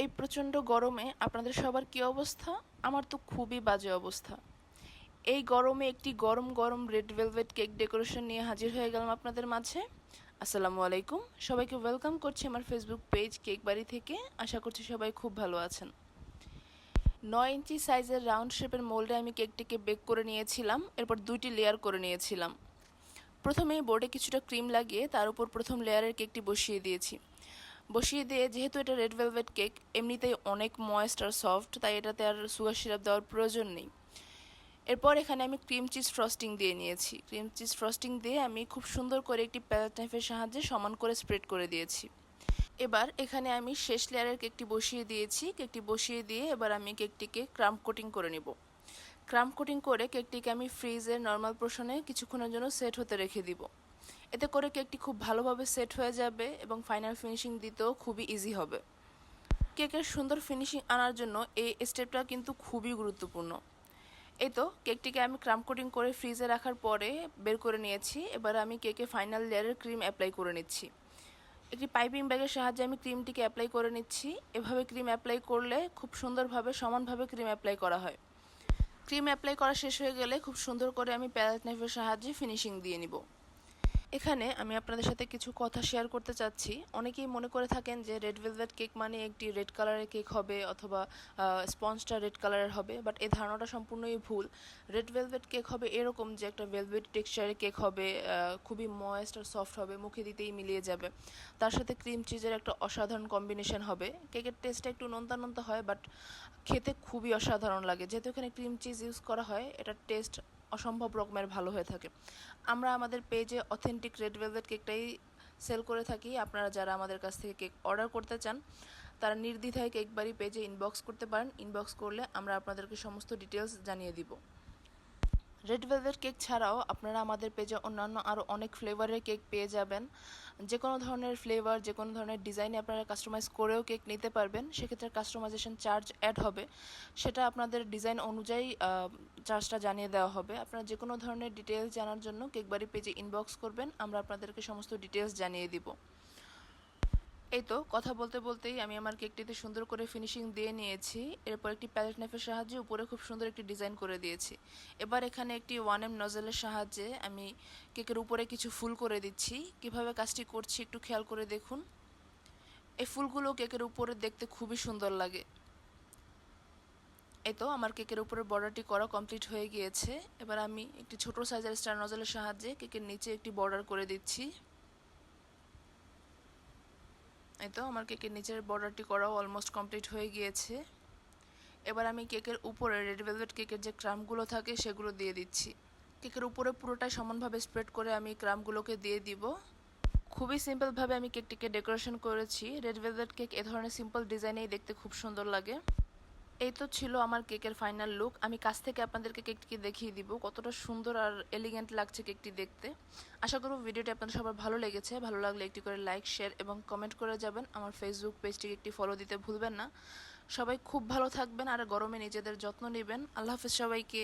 এই প্রচণ্ড গরমে আপনাদের সবার কী অবস্থা? আমার তো খুবই বাজে অবস্থা। এই গরমে একটি গরম গরম রেড ভেলভেট কেক ডেকোরেশন নিয়ে হাজির হয়ে গেলাম আপনাদের মাঝে। আসসালামু আলাইকুম। সবাইকে ওয়েলকাম করছি আমার ফেসবুক পেজ কেক বাড়ি থেকে। আশা করছি সবাই খুব ভালো আছেন। নয় ইঞ্চি সাইজের রাউন্ড শেপের মোল্ডে আমি কেকটিকে বেক করে নিয়েছিলাম। এরপর দুইটি লেয়ার করে নিয়েছিলাম। প্রথমে বোর্ডে কিছুটা ক্রিম লাগিয়ে তার উপর প্রথম লেয়ারের কেকটি বসিয়ে দিয়েছি। বসিয়ে দিয়ে, যেহেতু এটা রেড ভেলভেট কেক এমনিতেই অনেক ময়েস্ট আর সফট তাই এটাতে আর সুগার সিরাপ দেওয়ার প্রয়োজন নেই। এরপর এখানে আমি ক্রিম চিজ ফ্রস্টিং দিয়ে নিয়েছি। ক্রিম চিজ ফ্রস্টিং দিয়ে আমি খুব সুন্দর করে একটি প্যালেট নাইফের সাহায্যে সমান করে স্প্রেড করে দিয়েছি। এবার এখানে আমি শেষ লেয়ারের কেকটি বসিয়ে দিয়েছি। কেকটি বসিয়ে দিয়ে এবার আমি কেকটিকে ক্রাম কোটিং করে নেব। ক্রাম কোটিং করে কেকটিকে আমি ফ্রিজের নর্মাল পোর্শনে কিছুক্ষণের জন্য সেট হতে রেখে দিব। এতে করে কেকটি খুব ভালোভাবে সেট হয়ে যাবে এবং ফাইনাল ফিনিশিং দিতেও খুবই ইজি হবে। কেকের সুন্দর ফিনিশিং আনার জন্য এই স্টেপটা কিন্তু খুবই গুরুত্বপূর্ণ। এই তো, কেকটিকে আমি ক্রাম কোটিং করে ফ্রিজে রাখার পরে বের করে নিয়েছি। এবার আমি কেকে ফাইনাল লেয়ারের ক্রিম অ্যাপ্লাই করে নিচ্ছি। একটি পাইপিং ব্যাগের সাহায্যে আমি ক্রিমটিকে অ্যাপ্লাই করে নিচ্ছি। এভাবে ক্রিম অ্যাপ্লাই করলে খুব সুন্দরভাবে, সমানভাবে ক্রিম অ্যাপ্লাই করা হয়। ক্রিম অ্যাপ্লাই করা শেষ হয়ে গেলে খুব সুন্দর করে আমি প্যালেট নাইফের সাহায্যে ফিনিশিং দিয়ে নিব। এখানে আমি আপনাদের সাথে কিছু কথা শেয়ার করতে চাচ্ছি। অনেকেই মনে করে থাকেন যে রেড ভেলভেট কেক মানে একটি রেড কালারের কেক হবে অথবা স্পঞ্জটা রেড কালারের হবে বাট এই ধারণাটা সম্পূর্ণই ভুল। রেড ভেলভেট কেক হবে এরকম যে একটা ভেলভেট টেক্সচারের কেক হবে খুবই ময়েস্ট আর সফট হবে, মুখে দিতেই মিলিয়ে যাবে। তার সাথে ক্রিম চিজের একটা অসাধারণ কম্বিনেশন হবে। কেকের টেস্টটা একটু নোনতা হয় বাট খেতে খুবই অসাধারণ লাগে। যেহেতু এখানে ক্রিম চিজ ইউজ করা হয়, এটার টেস্ট অসম্ভব রকমের ভালো হয়ে থাকে। আমরা আমাদের পেজে অথেন্টিক রেড ভেলভেট কেকটাই সেল করে থাকি। আপনারা যারা আমাদের কাছ থেকে কেক অর্ডার করতে চান, তারা নির্দ্বিধায় কেক পেজে ইনবক্স করতে পারেন। ইনবক্স করলে আমরা আপনাদেরকে সমস্ত ডিটেলস জানিয়ে দিব। রেড ভেলভেট কেক ছাড়াও আপনারা আমাদের পেজে অন্যান্য আরও অনেক ফ্লেভারের কেক পেয়ে যাবেন। যে কোনো ধরনের ফ্লেভার যে কোনো ধরনের ডিজাইনে আপনারা কাস্টমাইজ করেও কেক নিতে পারবেন, সেক্ষেত্রে কাস্টমাইজেশন চার্জ অ্যাড হবে। সেটা আপনাদের ডিজাইন অনুযায়ী চার্জটা জানিয়ে দেওয়া হবে। আপনারা যে কোনো ধরনের ডিটেলস জানার জন্য কেক কেকবাড়ি পেজে ইনবক্স করবেন, আমরা আপনাদেরকে সমস্ত ডিটেলস জানিয়ে দিব। এই তো, কথা বলতে বলতেই আমি আমার কেকটিতে সুন্দর করে ফিনিশিং দিয়ে নিয়েছি। এরপর একটি প্যালেট নাইফের সাহায্যে উপরে খুব সুন্দর একটি ডিজাইন করে দিয়েছি। এবার এখানে একটি ওয়ান এম নজেলের সাহায্যে আমি কেকের উপরে কিছু ফুল করে দিচ্ছি। কীভাবে কাজটি করছি একটু খেয়াল করে দেখুন। এই ফুলগুলো কেকের উপরে দেখতে খুবই সুন্দর লাগে। এই তো, আমার কেকের উপরে বর্ডারটি করা কমপ্লিট হয়ে গিয়েছে। এবার আমি একটি ছোট সাইজের স্টার নজলের সাহায্যে কেকের নিচে একটি বর্ডার করে দিচ্ছি। এই তো, আমার কেকের নিচের বর্ডারটি করাও অলমোস্ট কমপ্লিট হয়ে গিয়েছে। এবার আমি কেকের উপরে রেড ভেলভেট কেকের যে ক্রামগুলো থাকে সেগুলো দিয়ে দিচ্ছি। কেকের উপরে পুরোটাই সমানভাবে স্প্রেড করে আমি ক্রামগুলোকে দিয়ে দিব। খুবই সিম্পলভাবে আমি কেকটিকে ডেকোরেশন করেছি। রেড ভেলভেট কেক এ ধরনের সিম্পল ডিজাইনেই দেখতে খুব সুন্দর লাগে। এই তো ছিল আমার কেকের ফাইনাল লুক আমি কাছ থেকে আপনাদেরকে কেকটিকে দেখিয়ে দিব, কতটা সুন্দর আর এলিগেন্ট লাগছে কেকটি দেখতে। আশা করব ভিডিওটি আপনাদের সবার ভালো লেগেছে। ভালো লাগলে একটি করে লাইক শেয়ার এবং কমেন্ট করে যাবেন। আমার ফেসবুক পেজটিকে একটি ফলো দিতে ভুলবেন না। সবাই খুব ভালো থাকবেন আর গরমে নিজেদের যত্ন নেবেন। আল্লাহ হাফিজ সবাইকে।